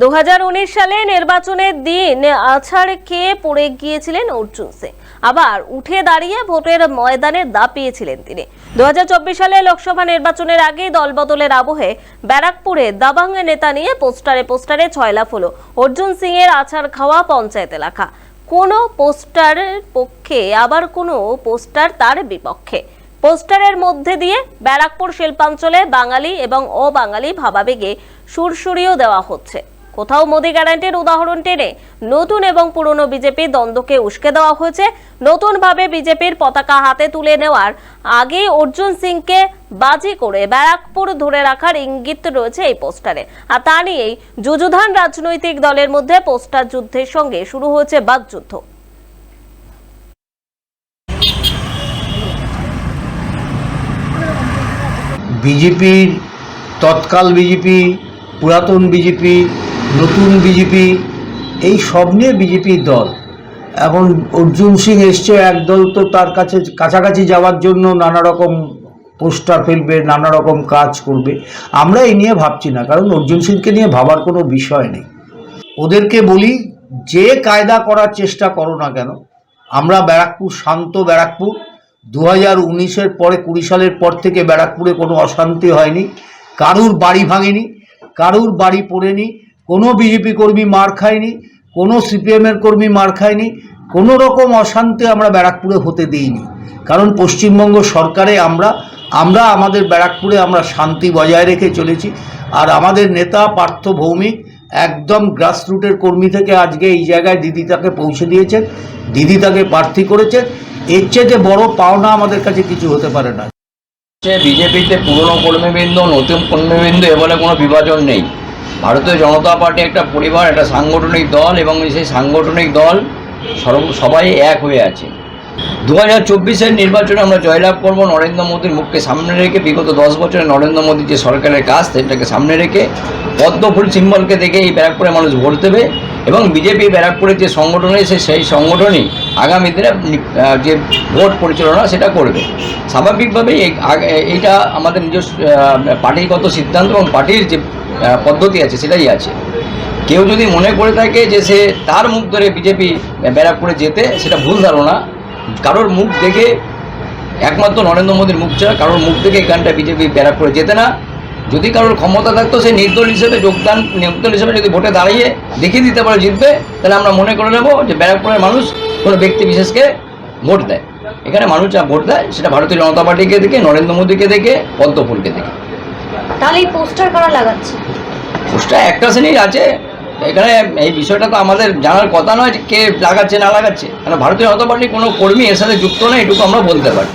দু হাজার উনিশ সালে নির্বাচনের দিন আছাড় খেয়ে পড়ে গিয়েছিলেন অর্জুন সিং আবার উঠে দাঁড়িয়ে ভোটের ময়দানে দাপিয়েছিলেন তিনি। দুহাজার চব্বিশ সালে লোকসভা নির্বাচনের আগে দলবদলের আবহে ব্যারাকপুরে দাবাং নেতা নিয়ে পোস্টারে পোস্টারে ছয়লাফ হলো অর্জুন সিং এর আছাড় খাওয়া পঞ্চায়েত এলাকা। কোনো পোস্টারের পক্ষে আবার কোনো পোস্টার তার বিপক্ষে। পোস্টারের মধ্যে দিয়ে ব্যারাকপুর শিল্পাঞ্চলে বাঙালি এবং অবাঙালি ভাবাবেগে সুরসুরিও দেওয়া হচ্ছে। কোথাও মোদি গ্যারান্টির উদাহরণ টেনে নতুন এবং পুরনো বিজেপির দ্বন্দ্বকে উস্কে দেওয়া হয়েছে। নতুনভাবে বিজেপির পতাকা হাতে তুলে নেওয়ার আগে অর্জুন সিংকে বাজি করে ব্যারাকপুর ধরে রাখার ইঙ্গিত রয়েছে এই পোস্টারে। আর তা নিয়েই যুযুধান রাজনৈতিক দলের মধ্যে পোস্টার যুদ্ধের সঙ্গে শুরু হয়েছে বাকযুদ্ধ বিজেপির তৎকাল বিজেপি, পুরাতন বিজেপি নতুন বিজেপি, এই সব নিয়ে বিজেপির দল। এখন অর্জুন সিং এসছে একদল তো তার কাছে কাছাকাছি যাওয়ার জন্য নানা রকম পোস্টার ফেলবে নানা রকম কাজ করবে। আমরা এই নিয়ে ভাবছি না, কারণ অর্জুন সিংকে নিয়ে ভাবার কোনো বিষয় নেই। ওদেরকে বলি, যে কায়দা করার চেষ্টা করো না কেন। আমরা ব্যারাকপুর, শান্ত ব্যারাকপুর। দু হাজার উনিশের পরে, কুড়ি সালের পর থেকে ব্যারাকপুরে কোনো অশান্তি হয়নি। কারুর বাড়ি ভাঙেনি, কারুর বাড়ি পড়েনি কোনো বিজেপি কর্মী মার খায়নি, কোনো সিপিএমের কর্মী মার খায়নি, কোনো রকম অশান্তি আমরা ব্যারাকপুরে হতে দিইনি। কারণ পশ্চিমবঙ্গ সরকারে আমরা আমরা আমাদের ব্যারাকপুরে আমরা শান্তি বজায় রেখে চলেছি। আর আমাদের নেতা, পার্থ ভৌমিক একদম গ্রাসরুটের কর্মী থেকে আজকে এই জায়গায় দিদি তাকে পৌঁছে দিয়েছেন, দিদি তাকে প্রার্থী করেছেন। এর চেয়ে বড় পাওনা আমাদের কাছে কিছু হতে পারে না। বিজেপিতে পুরনো কর্মীবৃন্দ, নতুন কর্মীবৃন্দ এ বলে কোনো বিভাজন নেই। ভারতীয় জনতা পার্টি একটা পরিবার, একটা সাংগঠনিক দল এবং সেই সাংগঠনিক দল সবাই এক হয়ে আছে। দু হাজার চব্বিশের নির্বাচনে আমরা জয়লাভ করব নরেন্দ্র মোদীর মুখকে সামনে রেখে। বিগত দশ বছরে নরেন্দ্র মোদীর যে সরকারের কাজ, সেটাকে সামনে রেখে পদ্মফুল সিম্বলকে দেখে এই ব্যারাকপুরে মানুষ ভোট দেবে। এবং বিজেপি ব্যারাকপুরের যে সংগঠন রয়েছে, সেই সংগঠনই আগামী দিনে যে ভোট পরিচালনা সেটা করবে। স্বাভাবিকভাবেই এইটা আমাদের নিজস্ব পার্টিগত সিদ্ধান্ত এবং পার্টির যে পদ্ধতি আছে, সেটাই আছে। কেউ যদি মনে করে থাকে যে সে তার মুখ ধরে বিজেপি ব্যারাকপুরে যেতে, সেটা ভুল ধারণা। কারোর মুখ দেখে, একমাত্র নরেন্দ্র মোদীর মুখ ছাড়া কারোর মুখ থেকে এখানটা বিজেপি ব্যারাকপুরে যেতে না। যদি কারোর ক্ষমতা থাকতো সে নির্দল হিসেবে যোগদান নির্দল হিসেবে যদি ভোটে দাঁড়িয়ে দেখিয়ে দিতে পারে জিতবে তাহলে আমরা মনে করে নেব যে ব্যারাকপুরের মানুষ কোনো ব্যক্তি বিশেষকে ভোট দেয়। এখানে মানুষ যা ভোট দেয় সেটা ভারতীয় জনতা পার্টিকে দেখে নরেন্দ্র মোদীকে দেখে পদ্মফুলকে দেখে। তাহলে এই পোস্টার করা লাগাচ্ছে? পোস্টার একটা শ্রেণির আছে। এখানে এই বিষয়টা তো আমাদের জানার কথা নয় যে কে লাগাচ্ছে না লাগাচ্ছে। কারণ ভারতীয় জনতা পার্টির কোনো কর্মী এর সাথে যুক্ত নেই এটুকু আমরা বলতে পারি।